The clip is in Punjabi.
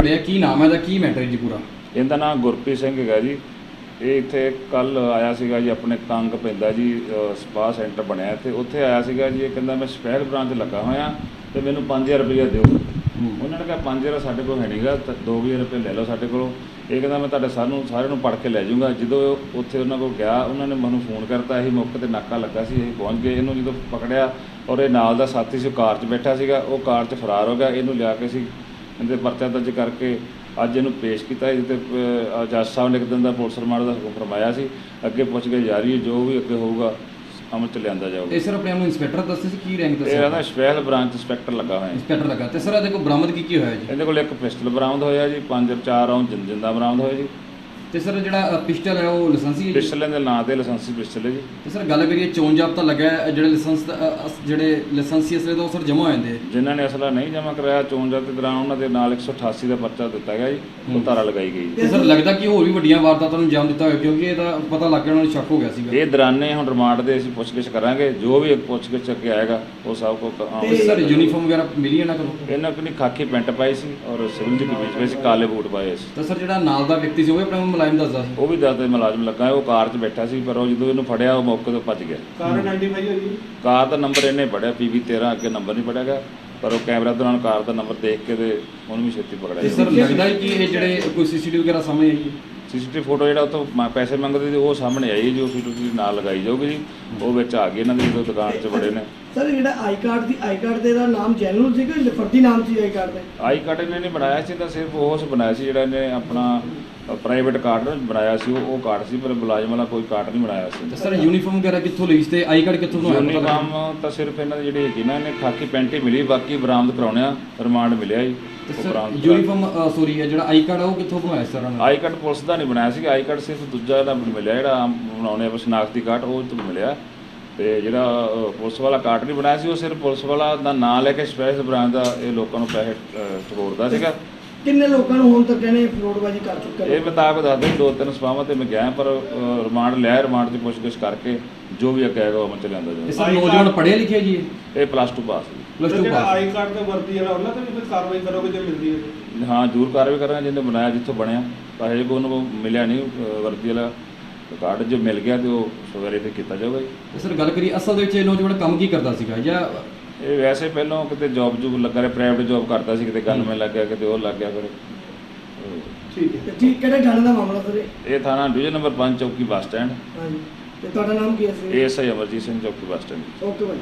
ਫੜਿਆ ਕੀ ਨਾਮ ਹੈ ਦਾ ਕੀ ਮੈਟਰ ਜੀ ਪੂਰਾ? ਇਹਦਾ ਨਾਮ ਗੁਰਪ੍ਰੀਤ ਸਿੰਘ ਹੈਗਾ ਜੀ। ਇਹ ਇੱਥੇ ਕੱਲ ਆਇਆ ਸੀਗਾ ਜੀ ਆਪਣੇ ਕੰਗ ਪੈਂਦਾ ਜੀ ਸਪਾ ਸੈਂਟਰ ਬਣਿਆ ਤੇ ਉੱਥੇ ਆਇਆ ਸੀਗਾ ਜੀ ਇਹ ਕਹਿੰਦਾ ਮੈਂ ਸਪੈਸ਼ਲ ਬ੍ਰਾਂਚ ਲੱਗਾ ਹੋਇਆ ਤੇ ਮੈਨੂੰ 5000 ਰੁਪਏ ਦਿਓ। ਉਹਨਾਂ ਨੇ ਕਿਹਾ 5000 ਸਾਡੇ ਕੋਲ ਹੈ ਨਹੀਂਗਾ ਤਾਂ 2000 ਰੁਪਏ ਲੈ ਲਓ ਸਾਡੇ ਕੋਲੋਂ। ਇਹ ਕਹਿੰਦਾ ਮੈਂ ਤੁਹਾਡੇ ਸਾਨੂੰ ਸਾਰਿਆਂ ਨੂੰ ਪੜ ਕੇ ਲੈ ਜਾਊਂਗਾ। ਜਦੋਂ ਉੱਥੇ ਉਹਨਾਂ ਕੋਲ ਗਿਆ ਉਹਨਾਂ ਨੇ ਮੈਨੂੰ ਫੋਨ ਕਰਤਾ ਇਹ ਮੌਕੇ ਤੇ ਨਾਕਾ ਲੱਗਾ ਸੀ ਇਹ ਪਹੁੰਚ ਗਏ। ਇਹਨੂੰ ਜਦੋਂ ਪਕੜਿਆ ਔਰ ਇਹ ਨਾਲ ਦਾ ਸਾਥੀ ਸੀ ਕਾਰ 'ਚ ਬੈਠਾ ਸੀਗਾ ਉਹ ਕਾਰ 'ਚ ਫਰਾਰ ਹੋ ਗਿਆ। ਇਹਨੂੰ ਲਿਆ ਕੇ ਸੀ ਇਹਦੇ ਪਰਚਾ ਦਰਜ ਕਰਕੇ ਅੱਜ ਇਹਨੂੰ ਪੇਸ਼ ਕੀਤਾ। ਇਹਦੇ ਤੇ ਅਹ, ਜੱਜ ਸਾਹਿਬ ਨੇ ਇੱਕ ਦਿਨ ਦਾ ਪੁਲਿਸ ਰਿਮਾਂਡ ਦਾ ਹੁਕਮ ਫਰਮਾਇਆ ਸੀ। ਅੱਗੇ ਪੁੱਛ ਕੇ ਜਾਰੀ ਹੈ ਜੋ ਵੀ ਅੱਗੇ ਹੋਊਗਾ ਅਮਲ ਚ ਲਿਆਂਦਾ ਜਾਊਗਾ। ਇਹ ਸਰ ਆਪਣੇ ਆਪ ਨੂੰ ਇੰਸਪੈਕਟਰ ਦੱਸਦੇ ਸੀ? ਕੀ ਰੈਂਕ ਇਹ ਦੱਸਿਆ ਇਹਦਾ ਸਪੈਸ਼ਲ ਬ੍ਰਾਂਚ ਇੰਸਪੈਕਟਰ ਲੱਗਾ ਹੋਇਆ ਹੈ। ਇੰਸਪੈਕਟਰ ਲੱਗਾ। ਤੇ ਸਰ ਇਹਦੇ ਕੋਲ ਬਰਾਮਦ ਕੀ ਕੀ ਹੋਇਆ ਜੀ? ਇਹਦੇ ਕੋਲ ਇੱਕ ਪਿਸਟਲ ਬਰਾਮਦ ਹੋਇਆ ਜੀ ਪੰਜ ਚਾਰ ਜਿੰ- ਜਿੰਦਾ ਬਰਾਮਦ ਹੋਇਆ ਜੀ। ਤੇ ਸਰ ਜਿਹੜਾ ਪਿਸਟਲ ਹੈ ਉਹ ਲਾਇਸੈਂਸੀ ਹੈ ਜੀ? ਪਿਸਟਲ ਦੇ ਨਾਂ ਤੇ ਲਾਇਸੈਂਸੀ ਪਿਸਟਲ ਹੈ ਜੀ। ਤੇ ਸਰ ਗੱਲ ਕਰੀਏ ਚੋਣ ਜਾਬਤਾ ਲੱਗਾ ਹੈ, ਜਿਹੜੇ ਲਾਇਸੈਂਸ ਜਿਹੜੇ ਲਾਇਸੈਂਸੀ ਅਸਲੇ ਉਹ ਸਰ ਜਮ੍ਹਾਂ ਹੋ ਜਾਂਦੇ ਆ। ਜਿਨ੍ਹਾਂ ਨੇ ਅਸਲਾ ਨਹੀਂ ਜਮ੍ਹਾਂ ਕਰਾਇਆ ਚੋਣ ਜਾਬਤੇ ਦੌਰਾਨ ਉਹਨਾਂ ਦੇ ਨਾਲ 188 ਦਾ ਪਰਚਾ ਦਿੱਤਾ ਗਿਆ ਜੀ ਉਹ ਧਾਰਾ ਲਗਾਈ ਗਈ ਤੇ ਸਰ ਲੱਗਦਾ ਕਿ ਹੋਰ ਵੀ ਵੱਡੀਆਂ ਵਾਰਦਾਤਾਂ ਨੂੰ ਅੰਜਾਮ ਦਿੱਤਾ ਹੋਇਆ ਕਿਉਂਕਿ ਇਹਦਾ ਪਤਾ ਲੱਗ ਗਿਆ ਉਹਨਾਂ ਨੂੰ ਸ਼ੱਕ ਹੋ ਗਿਆ ਸੀਗਾ। ਇਹ ਦੌਰਾਨੇ ਹੁਣ ਰਿਮਾਂਡ ਦੇ ਅਸੀਂ ਪੁੱਛਗਿੱਛ ਕਰਾਂਗੇ ਜੋ ਵੀ ਪੁੱਛਗਿੱਛ ਅੱਗੇ ਆਏਗਾ ਉਹ ਸਭ ਕੋ ਤੇ ਸਰ ਯੂਨੀਫਾਰਮ ਵਗੈਰਾ ਮਿਲੀ ਇਹਨਾਂ ਕੋਲ? ਇਹਨਾਂ ਕੋਲ ਖਾਕੀ ਪੈਂਟ ਪਾਈ ਸੀ ਔਰ ਸਿਵਲ ਦੀ ਕਮੀਜ਼ ਪਾਈ ਸੀ ਕਾਲੇ ਬੂਟ ਪਾਏ ਸੀ। ਤਾਂ ਸਰ ਜਿਹੜਾ ਨਾਲ ਦਾ ਵਿਅਕਤੀ ਸੀ ਉਹ ਵੀ ਆਪਣਾ ਮੁਲਾਜ਼ਮ ਦੱਸਦਾ ਸੀ ਉਹ ਵੀ ਦੱਸਦੇ ਮੁਲਾਜ਼ਮ ਲੱਗਾ ਹੈ, ਉਹ ਕਾਰ 'ਚ ਬੈਠਾ ਸੀ ਪਰ ਉਹ ਜਦੋਂ ਇਹਨੂੰ ਫੜਿਆ ਉਹ ਮੌਕੇ ਤੋਂ ਭੱਜ ਗਿਆ। ਕਾਰ ਆਇਡੈਂਟੀਫਾਈ ਹੋਈ ਕਾਰ ਦਾ ਨੰਬਰ ਇਹਨੇ ਪੜਿਆ PB 13 ਅੱਗੇ ਨੰਬਰ ਨਹੀਂ ਪੜਿਆ ਗਿਆ ਪਰ ਉਹ ਕੈਮਰਾ ਦੌਰਾਨ ਕਾਰ ਦਾ ਨੰਬਰ ਦੇਖ ਕੇ ਤੇ ਉਹਨੂੰ ਵੀ ਛੇਤੀ ਪਕੜਿਆ ਤੇ ਸਰ ਲੱਗਦਾ ਹੈ ਕਿ ਇਹ ਜਿਹੜੇ ਕੋਈ ਸੀਸੀਟੀਵੀ ਵਗੈਰਾ ਸਾਹਮਣੇ ਆਈ ਹੈ? ਸੀਸੀਟੀਵੀ ਫੋਟੋ ਜਿਹੜਾ ਉਹ ਤੋਂ ਮ- ਪੈਸੇ ਮੰਗਦੇ ਸੀ ਉਹ ਸਾਹਮਣੇ ਆਈ ਜੋ ਸੀਸੀਟੀਵੀ ਨਾਲ ਲਗਾਈ ਜਾਊਗੀ ਜੀ। ਉਹ ਵਿੱਚ ਆ ਗਏ ਇਹਨਾਂ ਦੇ ਜਦੋਂ ਦੁਕਾਨ 'ਚ ਬੜੇ ਨੇ। ਸਰ ਜਿਹੜਾ I card the I card ਦੇ ਦਾ ਨਾਮ ਜੈਨੂਅਲ ਸੀਗਾ ਜਾਂ ਫਰਦੀ ਨਾਮ ਸੀ I card the? I card ਇਹਨੇ ਨਹੀਂ ਬਣਾਇਆ ਸੀ ਤਾਂ ਸਿਰਫ ਉਹ ਸੀ ਬਣਾਇਆ ਸੀ ਜਿਹੜਾ ਇਹਨੇ ਆਪਣਾ ਪ੍ਰਾਈਵੇਟ ਕਾਰਡ ਬਣਾਇਆ ਸੀ ਉਹ ਕਾਰਡ ਸੀ ਪਰ ਮੁਲਾਜ਼ਮ ਵਾਲਾ ਕੋਈ ਕਾਰਡ ਨਹੀਂ ਬਣਾਇਆ ਸੀ। ਤੇ ਸਰ ਯੂਨੀਫਾਰਮ ਵਗੈਰਾ ਕਿੱਥੋਂ ਲਈ ਸੀ ਤੇ ਆਈ ਕਾਰਡ ਕਿੱਥੋਂ ਲੱਗਾ? ਯੂਨੀਫਾਰਮ ਤਾਂ ਸਿਰਫ ਇਹਨਾਂ ਦੀ ਜਿਹੜੀ ਹੈਗੀ ਨਾ ਇਹਨੇ ਖਾਕੀ ਪੈਂਟ ਹੀ ਮਿਲੀ ਬਾਕੀ ਬਰਾਮਦ ਕਰਾਉਣਿਆ ਰਿਮਾਂਡ ਮਿਲਿਆ ਜੀ। ਤੇ ਉਹ ਸਰ ਬਰਾਮਦ ਕਰਾ- ਯੂਨੀਫਾਰਮ ਸੋਰੀ ਹੈ ਜਿਹੜਾ ਆਈ ਕਾਰਡ ਹੈ ਉਹ ਕਿੱਥੋਂ ਬਣਾਇਆ ਸਰ ਉਹਨਾਂ ਨੇ? ਆਈ ਕਾਰਡ ਪੁਲਿਸ ਦਾ ਨਹੀਂ ਬਣਾਇਆ ਸੀ ਆਈ ਕਾਰਡ ਸਿਰਫ ਦੂਜਾ ਜਿਹੜਾ ਮਿਲਿਆ ਜਿਹੜਾ ਆਮ ਬਣਾਉਣੇ ਆ ਸ਼ਨਾਖਤੀ ਕਾਰਡ ਉਹ ਤੋਂ ਮਿਲਿਆ। ਤੇ ਜਿਹੜਾ ਅ, ਪੁਲਿਸ ਵਾਲਾ ਕਾਰਡ ਨਹੀਂ ਬਣਾਇਆ ਸੀ ਉਹ ਸਿਰਫ ਪੁਲਿਸ ਵਾਲਾ ਦਾ ਨਾਂ ਲੈ ਕੇ ਸਪੈਸ਼ਲ ਬ੍ਰਾਂਚ ਦਾ ਇਹ ਲੋਕਾਂ ਨੂੰ ਪੈਸੇ ਅ, ਸੀਗਾ। ਕਿੰਨੇ ਲੋਕਾਂ ਨੂੰ ਹੁਣ ਤੱਕ ਇਹਨੇ ਫਰੋਡਬਾਜ਼ੀ ਕਰ ਚੁੱਕਾ ਹੈ? ਇਹ ਮੁਤਾਬਕ ਦੱਸਦੇ ਦੋ ਤਿੰਨ ਸਭਾਵਾਂ ਤੇ ਮੈਂ ਗਿਆ ਪਰ ਅ, ਰਿਮਾਂਡ ਲਿਆ ਰਿਮਾਂਡ 'ਚ ਪੁੱਛਗਿੱਛ ਕਰਕੇ ਜੋ ਵੀ ਅੱਗੇ ਆਏਗਾ ਉਹ ਮੈਂ ਲਿਆਂਦਾ ਇਹ ਜਾਊਗਾ। ਨੌਜਵਾਨ ਪੜ੍ਹੇ ਲਿਖੇ ਜੀ ਇਹ? ਪਲੱਸ 2 ਪਾਸ ਜੀ। ਪਲੱਸ 2 ਜਿਹੜਾ ਪਾਸ ਆਈ ਕਾਰਡ ਤੇ ਵਰਦੀ ਵਾਲਾ ਉਹਨਾਂ ਤੇ ਵੀ ਕੋਈ ਕਾਰਵਾਈ ਕਰੋਗੇ ਜੇ ਮਿਲਦੀ ਹੈ ਹਾਂ ਜ਼ਰੂਰ ਕਾਰਵਾਈ ਕਰਾਂਗੇ ਜਿਹਨੇ ਬਣਾਇਆ ਜਿੱਥੋਂ ਬਣਿਆ। ਪਰ ਹਜੇ ਕੋਈ ਉਹਨੂੰ ਮਿਲਿਆ ਨਹੀਂ ਅ, ਵਰਦੀ ਵਾਲਾ ਕਾਰਡ। ਜੇ ਮਿਲ ਗਿਆ ਤੇ ਉਹ ਸਵੇਰੇ ਤੇ ਕੀਤਾ ਜਾਊਗਾ ਜੀ। ਤੇ ਸਰ ਗੱਲ ਕਰੀਏ ਅਸਲ ਦੇ ਵਿੱਚ ਇਹ ਨੌਜਵਾਨ ਕੰਮ ਕੀ ਕਰਦਾ ਸੀਗਾ? ਜਾਂ ਇਹ ਵੈਸੇ ਪਹਿਲਾਂ ਕਿਤੇ ਜੌਬ ਜੂਬ ਲੱਗਾ ਰਿਹਾ ਪ੍ਰਾਈਵੇਟ ਜੌਬ ਕਰਦਾ ਸੀ ਕਿਤੇ ਗਨਮੈਨ ਲੱਗ ਗਿਆ ਕਿਤੇ ਉਹ ਲੱਗ ਗਿਆ ਫਿਰ। ਠੀਕ ਹੈ। ਤੇ ਠੀਕ ਕਿਹੜੇ ਥਾਣੇ ਦਾ ਮਾਮਲਾ ਸਰ ਇਹ? ਇਹ ਥਾਣਾ ਡਿਵੀਜ਼ਨ ਨੰਬਰ 5 ਚੌਕੀ ਬੱਸ ਸਟੈਂਡ। ਹਾਂਜੀ। ਤੇ ਤੁਹਾਡਾ ਨਾਮ ਕੀ ਹੈ ਸਰ? ਏਐਸਆਈ ਅਮਰਜੀਤ ਸਿੰਘ ਚੌਕੀ ਬੱਸ ਸਟੈਂਡ। ਓਕੇ ਭਾਈ।